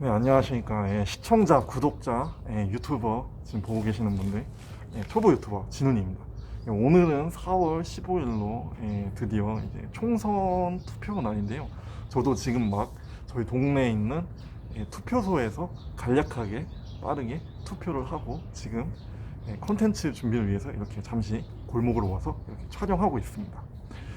네, 안녕하십니까. 예, 시청자, 구독자, 예, 유튜버 지금 보고 계시는 분들, 예, 초보 유튜버 진훈입니다. 예, 오늘은 4월 15일로 예, 드디어 이제 총선 투표 날인데요. 저도 지금 막 저희 동네에 있는 예, 투표소에서 간략하게 빠르게 투표를 하고 지금 예, 콘텐츠 준비를 위해서 이렇게 잠시 골목으로 와서 이렇게 촬영하고 있습니다.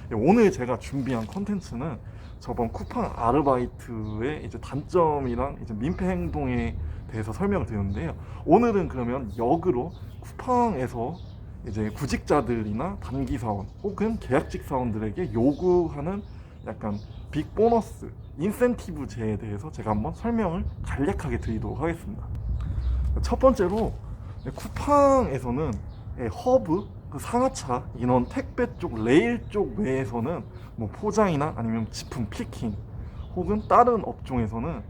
예, 오늘 제가 준비한 콘텐츠는 저번 쿠팡 아르바이트의 이제 단점이랑 이제 민폐 행동에 대해서 설명을 드렸는데요. 오늘은 그러면 역으로 쿠팡에서 이제 구직자들이나 단기 사원 혹은 계약직 사원들에게 요구하는 약간 빅 보너스, 인센티브제에 대해서 제가 한번 설명을 간략하게 드리도록 하겠습니다. 첫 번째로 쿠팡에서는 예, 허브, 그 상하차, 인원 택배 쪽, 레일 쪽 외에서는 뭐 포장이나 아니면 제품 피킹 혹은 다른 업종에서는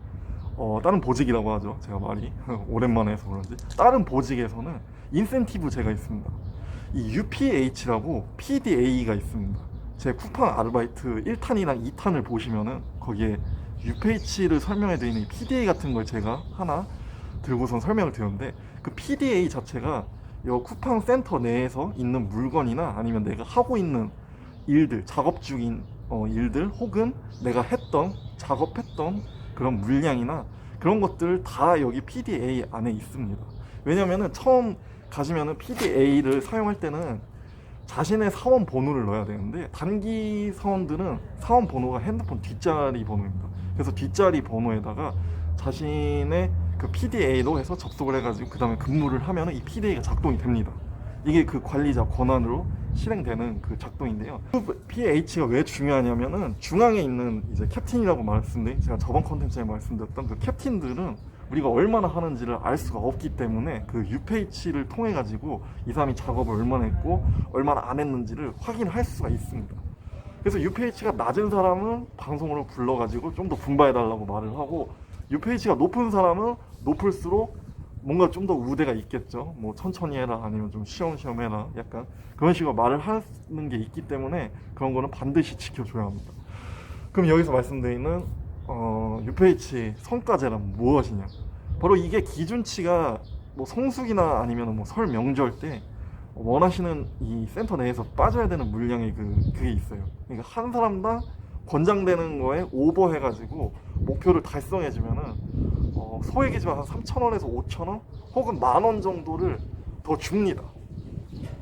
어, 다른 보직이라고 하죠. 제가 말이 오랜만에 해서 그런지 다른 보직에서는 인센티브제가 있습니다. 이 UPH라고 PDA가 있습니다. 제 쿠팡 아르바이트 1탄이랑 2탄을 보시면은 거기에 UPH를 설명해 드리는 이 PDA 같은 걸 제가 하나 들고선 설명을 드렸는데 그 PDA 자체가 이 쿠팡 센터 내에서 있는 물건이나 아니면 내가 하고 있는 일들, 작업 중인 어, 일들 혹은 내가 했던 작업했던 그런 물량이나 그런 것들 다 여기 PDA 안에 있습니다. 왜냐면은 처음 가시면은 PDA를 사용할 때는 자신의 사원 번호를 넣어야 되는데 단기 사원들은 사원 번호가 핸드폰 뒷자리 번호입니다. 그래서 뒷자리 번호에다가 자신의 그 PDA로 해서 접속을 해가지고 그 다음에 근무를 하면은 이 PDA가 작동이 됩니다. 이게 그 관리자 권한으로 실행되는 그 작동인데요. PH가 왜 중요하냐면은 중앙에 있는 이제 캡틴이라고 말씀드린 제가 저번 컨텐츠에 말씀드렸던 그 캡틴들은 우리가 얼마나 하는지를 알 수가 없기 때문에 그 UPH를 통해 가지고 이 사람이 작업을 얼마나 했고 얼마나 안 했는지를 확인할 수가 있습니다. 그래서 UPH가 낮은 사람은 방송으로 불러가지고 좀 더 분발해달라고 말을 하고 UPH가 높은 사람은 높을수록 뭔가 좀 더 우대가 있겠죠. 뭐 천천히 해라 아니면 좀 시험시험 해라 약간 그런 식으로 말을 하는 게 있기 때문에 그런 거는 반드시 지켜줘야 합니다. 그럼 여기서 말씀드리는 어, UPH 성과제란 무엇이냐? 바로 이게 기준치가 뭐 성수기나 아니면 뭐 설 명절 때 원하시는 이 센터 내에서 빠져야 되는 물량이 그 그게 있어요. 그러니까 한 사람당 권장되는 거에 오버해가지고 목표를 달성해주면은 어, 소액이지만 한 3천 원에서 5천 원 혹은 만 원 정도를 더 줍니다.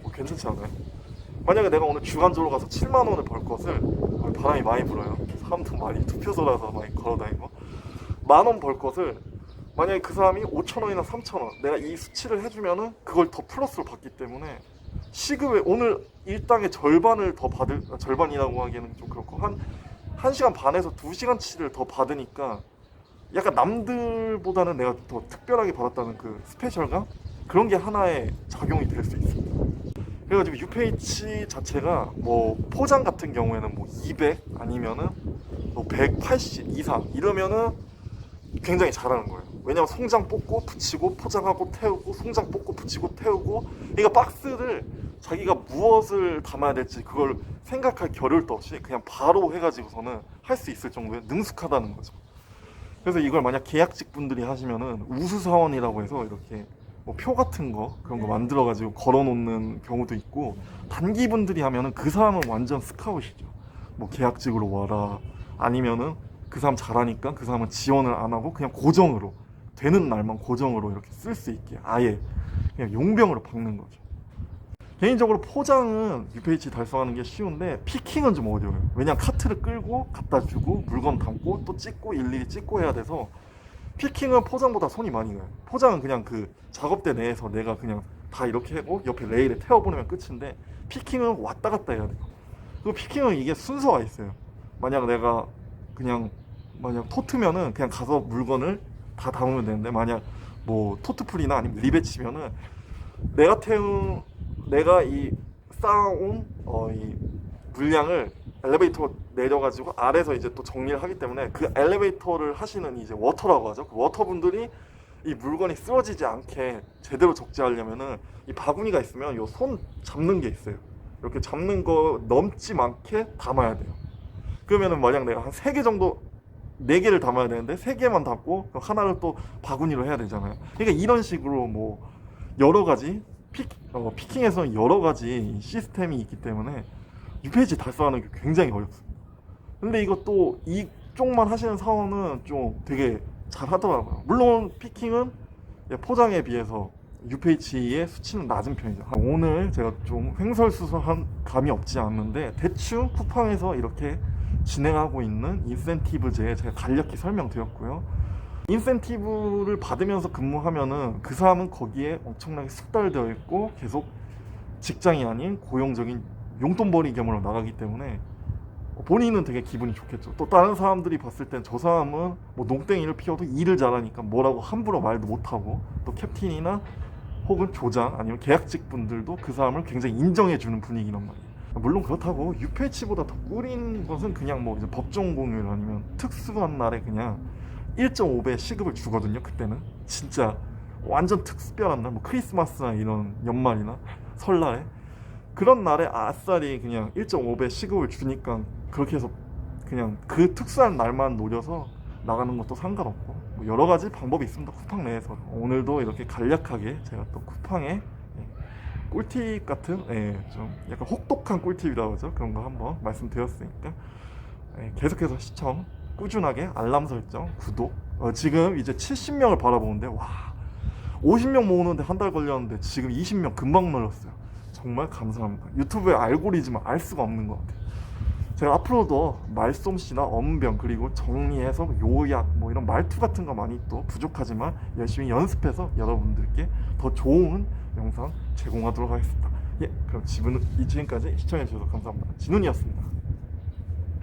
뭐 괜찮지 않아요? 만약에 내가 오늘 주간적으로 가서 7만 원을 벌 것을 어, 바람이 많이 불어요. 사람들 많이 투표소라서 많이 걸어다니고 만 원 벌 것을 만약에 그 사람이 5천 원이나 3천 원 내가 이 수치를 해주면은 그걸 더 플러스로 받기 때문에 시급에 오늘 일당의 절반을 더 받을 아, 절반이라고 하기에는 좀 그렇고 한 1시간 반에서 2시간치를 더 받으니까 약간 남들보다는 내가 더 특별하게 받았다는 그 스페셜감 그런 게 하나의 작용이 될 수 있습니다. 그래가지고 UPH 자체가 뭐 포장 같은 경우에는 뭐 200 아니면은 뭐 180 이상 이러면은 굉장히 잘하는 거예요. 왜냐면 송장 뽑고 붙이고 포장하고 태우고 송장 뽑고 붙이고 태우고 그러니까 박스를 자기가 무엇을 담아야 될지 그걸 생각할 겨를도 없이 그냥 바로 해가지고서는 할 수 있을 정도의 능숙하다는 거죠. 그래서 이걸 만약 계약직 분들이 하시면은 우수 사원이라고 해서 이렇게 뭐 표 같은 거 그런 거 만들어 가지고 걸어 놓는 경우도 있고 단기 분들이 하면은 그 사람은 완전 스카웃이죠. 뭐 계약직으로 와라 아니면은 그 사람 잘하니까 그 사람은 지원을 안 하고 그냥 고정으로 되는 날만 고정으로 이렇게 쓸 수 있게 아예 그냥 용병으로 박는 거죠. 개인적으로 포장은 UPH 달성하는 게 쉬운데 피킹은 좀 어려워요. 왜냐면 카트를 끌고 갖다 주고 물건 담고 또 찍고 일일이 찍고 해야 돼서 피킹은 포장보다 손이 많이 가요. 포장은 그냥 그 작업대 내에서 내가 그냥 다 이렇게 하고 옆에 레일에 태워보내면 끝인데 피킹은 왔다 갔다 해야 돼요. 그리고 피킹은 이게 순서가 있어요. 만약 내가 그냥 만약 토트면은 그냥 가서 물건을 다 담으면 되는데 만약 뭐 토트풀이나 아니면 리베치면은 내가 태운 내가 이 쌓아온 어, 이 물량을 엘리베이터 내려가지고 아래서 이제 또 정리를 하기 때문에 그 엘리베이터를 하시는 이제 워터라고 하죠. 그 워터분들이 이 물건이 쓰러지지 않게 제대로 적재하려면은 이 바구니가 있으면 요 손 잡는 게 있어요. 이렇게 잡는 거 넘지 않게 담아야 돼요. 그러면은 만약 내가 한 세 개 정도 네 개를 담아야 되는데 세 개만 담고 하나를 또 바구니로 해야 되잖아요. 그러니까 이런 식으로 뭐 여러 가지 픽, 어, 피킹에서는 여러 가지 시스템이 있기 때문에 6페이지 달성하는 게 굉장히 어렵습니다. 근데 이것도 이쪽만 하시는 사원은 좀 되게 잘 하더라고요. 물론 피킹은 포장에 비해서 UPH의 수치는 낮은 편이죠. 오늘 제가 좀 횡설수설한 감이 없지 않는데 대충 쿠팡에서 이렇게 진행하고 있는 인센티브제에 제가 간략히 설명드렸고요. 인센티브를 받으면서 근무하면은 그 사람은 거기에 엄청나게 숙달되어 있고 계속 직장이 아닌 고용적인 용돈벌이 겸으로 나가기 때문에 본인은 되게 기분이 좋겠죠. 또 다른 사람들이 봤을 땐 저 사람은 뭐 농땡이를 피워도 일을 잘하니까 뭐라고 함부로 말도 못하고 또 캡틴이나 혹은 조장 아니면 계약직 분들도 그 사람을 굉장히 인정해주는 분위기란 말이에요. 물론 그렇다고 UPH보다 더 꿀인 것은 그냥 뭐 이제 법정 공휴일 아니면 특수한 날에 그냥 1.5배 시급을 주거든요. 그때는. 진짜 완전 특별한 날, 뭐 크리스마스나 이런 연말이나 설날에. 그런 날에 아싸리 그냥 1.5배 시급을 주니까 그렇게 해서 그냥 그 특수한 날만 노려서 나가는 것도 상관없고. 뭐 여러 가지 방법이 있습니다 쿠팡 내에서. 오늘도 이렇게 간략하게 제가 또 쿠팡의 예, 꿀팁 같은 예, 좀 약간 혹독한 꿀팁이라고 하죠? 그런 거 한번 말씀드렸으니까. 예, 계속해서 시청 꾸준하게 알람 설정 구독 어, 지금 이제 70명을 바라보는데 와 50명 모으는데 한 달 걸렸는데 지금 20명 금방 늘었어요 정말 감사합니다 유튜브의 알고리즘을 알 수가 없는 것 같아요 제가 앞으로도 말솜씨나 언변 그리고 정리해서 요약 뭐 이런 말투 같은 거 많이 또 부족하지만 열심히 연습해서 여러분들께 더 좋은 영상 제공하도록 하겠습니다. 예, 그럼 지금 이 지금까지 시청해 주셔서 감사합니다. 진훈이었습니다.